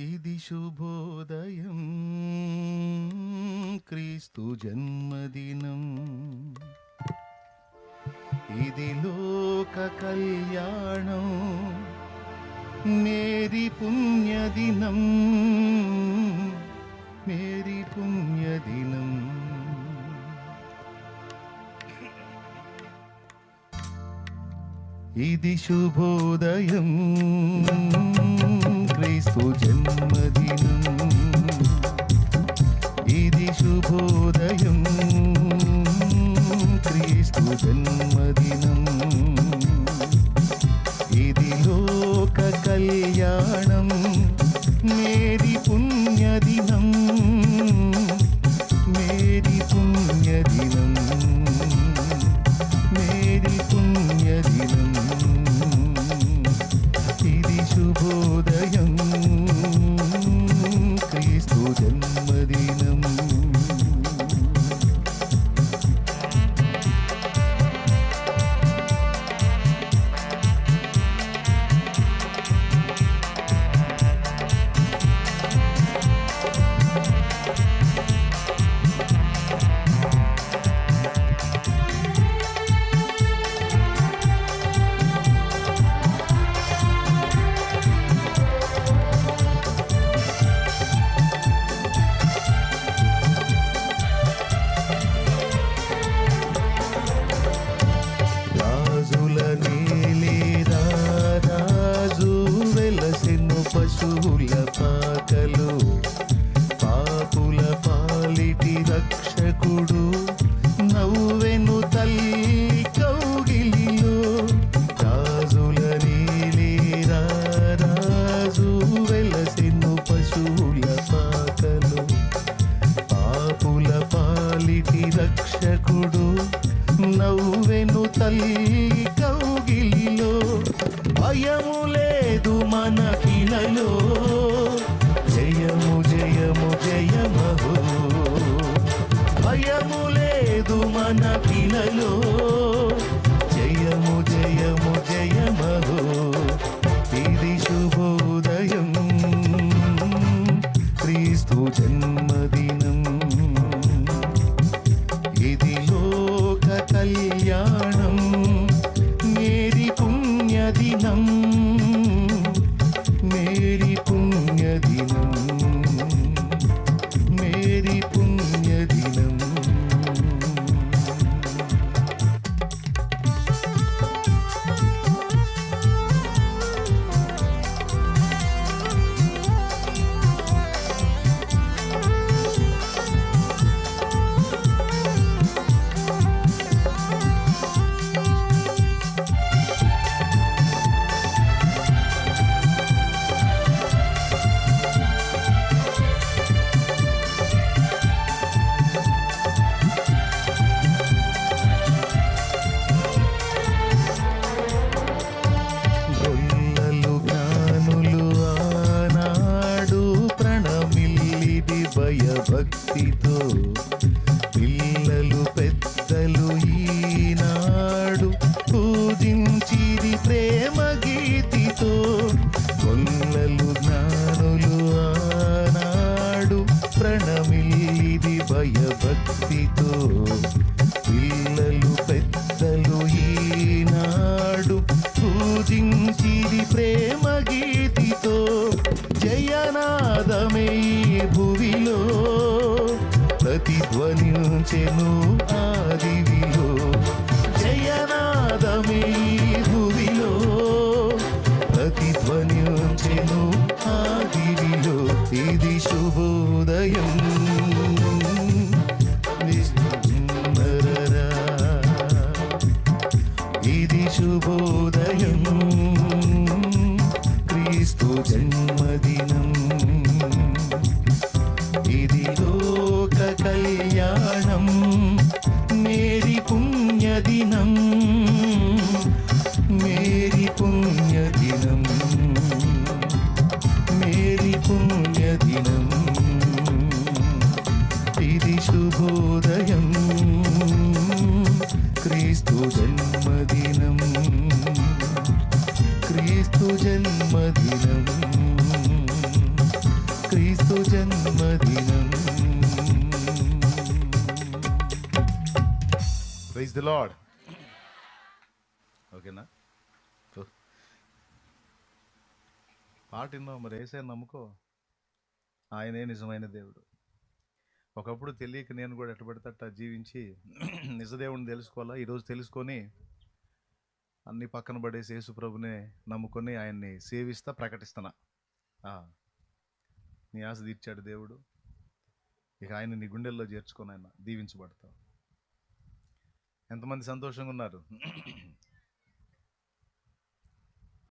ഇതി ശുഭോദയം. ക്രിസ്തു ജന്മദിനം. ഇതി ലോക കല്യാണം. മേരി പുണ്യദിനം. മേരി പുണ്യദിനം. ഇതി ശുഭോദയം. క్రీస్తు జన్మదినం మారెను తల్లి కౌగిలిలో భయము లేదు మన కిలలో జయము జయము జయమహో భయము లేదు మన కిలలో தினம் people. శుభోదయం ఇది శుభోదయం. క్రీస్తు జన్మదినం. ఇది లోక కళ్యాణం. నేరి పుణ్యదినం. ఇది శుభోదయం. క్రీస్తు జన్మదినం. క్రీస్తు జన్మదినం. క్రీస్తు జన్మదినం. ప్రైజ్ ది లార్డ్ ఓకేనా? పాటిందో మరి? వేసే నమ్ముకో. ఆయనే నిజమైన దేవుడు. ఒకప్పుడు తెలియక నేను కూడా ఎట్ట పెడతట్ట జీవించి నిజదేవుడిని తెలుసుకోవాలా? ఈరోజు తెలుసుకొని అన్ని పక్కన పడేసి యేసు ప్రభునే నమ్ముకొని ఆయన్ని సేవిస్తా ప్రకటిస్తున్నా. నీ ఆశ తీర్చాడు దేవుడు. ఇక ఆయన నీ గుండెల్లో చేర్చుకొని ఆయన దీవించబడతావు. ఎంతమంది సంతోషంగా ఉన్నారు?